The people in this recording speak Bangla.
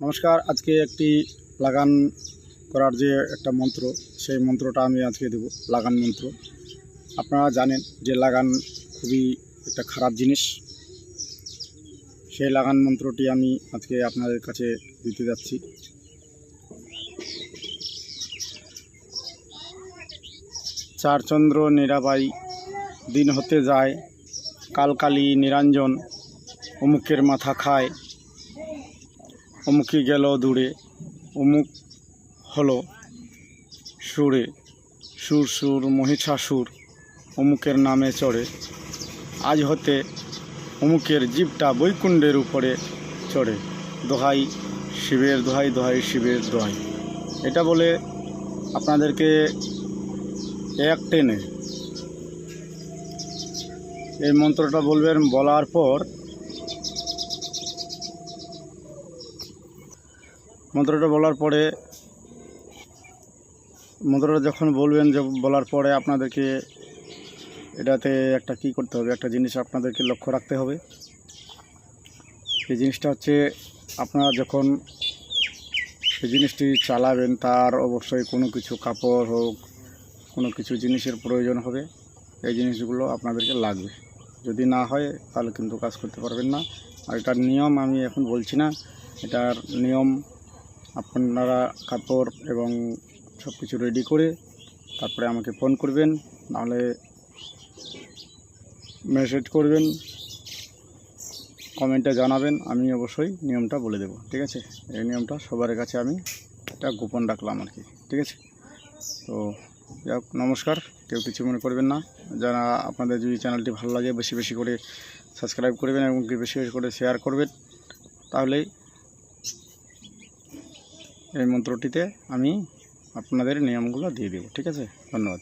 নমস্কার, আজকে একটি লাগান করার যে একটা মন্ত্র, সেই মন্ত্রটা আমি আজকে দেব, লাগান মন্ত্র। আপনারা জানেন যে লাগান খুবই একটা খারাপ জিনিস। সেই লাগান মন্ত্রটি আমি আজকে আপনাদের কাছে দিতে যাচ্ছি। চারচন্দ্র নিরাবাই, দিন হতে যায়, কালকালি নিরঞ্জন, অমুকের মাথা খায় অমুকি গেল দূরে, অমুক হলো সুরে, সুর সুর মহিষাসুর অমুকের নামে চড়ে। আজ হতে অমুকের জীবটা বৈকুণ্ডের উপরে চড়ে। দোহাই শিবের, দোহাই দোহাই শিবের, দোহাই। এটা বলে আপনাদেরকে এক টেনে। এই মন্ত্রটা বলবেন, বলার পর মন্ত্রটা বলার পরে, মন্ত্রটা যখন বলবেন যে, বলার পরে আপনাদেরকে এটাতে একটা কি করতে হবে, একটা জিনিস আপনাদেরকে লক্ষ্য রাখতে হবে। এই জিনিসটা হচ্ছে, আপনারা যখন এই জিনিসটি চালাবেন, তার অবশ্যই কোনো কিছু কাপড় হোক, কোনো কিছু জিনিসের প্রয়োজন হবে, এই জিনিসগুলো আপনাদেরকে লাগবে। যদি না হয়, তাহলে কিন্তু কাজ করতে পারবেন না। আর এটার নিয়ম আমি এখন বলছি না। এটার নিয়ম আপনারা কাপড় এবং সব কিছু রেডি করে তারপরে আমাকে ফোন করবেন, নাহলে মেসেজ করবেন কমেন্টে জানাবেন, আমি অবশ্যই নিয়মটা বলে দেবো, ঠিক আছে? এই নিয়মটা সবার কাছে আমি এটা গোপন রাখলাম আর কি, ঠিক আছে? তো যাই হোক নমস্কার, কেউ কিছু মনে করবেন না। যারা আপনাদের যদি চ্যানেলটি ভালো লাগে, বেশি বেশি করে সাবস্ক্রাইব করবেন এবং বেশি বেশি করে শেয়ার করবেন তাহলেই এই মন্ত্রটিতে আমি আপনাদের নিয়মগুলো দিয়ে দেবো ঠিক আছে? ধন্যবাদ।